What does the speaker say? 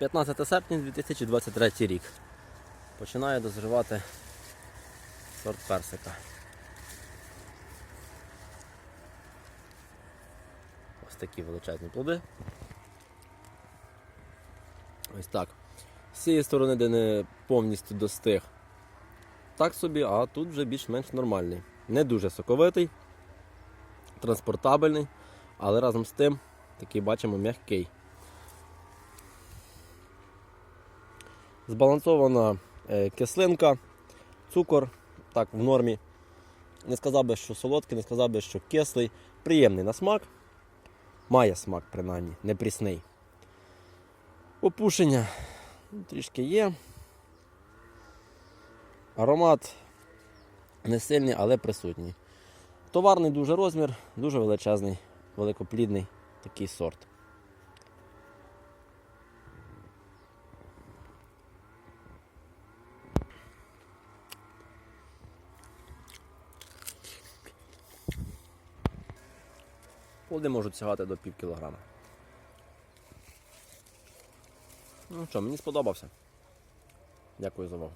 15 серпня 2023 рік. Починаю дозрівати сорт персика. Ось такі величезні плоди. Ось так. З цієї сторони, де не повністю достиг, так собі, а тут вже більш-менш нормальний. Не дуже соковитий, транспортабельний, але разом з тим такий бачимо м'який. Збалансована е, кислинка, цукор, так, в нормі. Не сказав би, що солодкий, не сказав би, що кислий. Приємний на смак. Має смак, принаймні, не прісний. Опушення трішки є. Аромат не сильний, але присутній. Товарний дуже розмір, дуже величезний, великоплідний такий сорт. Плоди можуть сягати до пів кілограма. Ну що, мені сподобався. Дякую за увагу.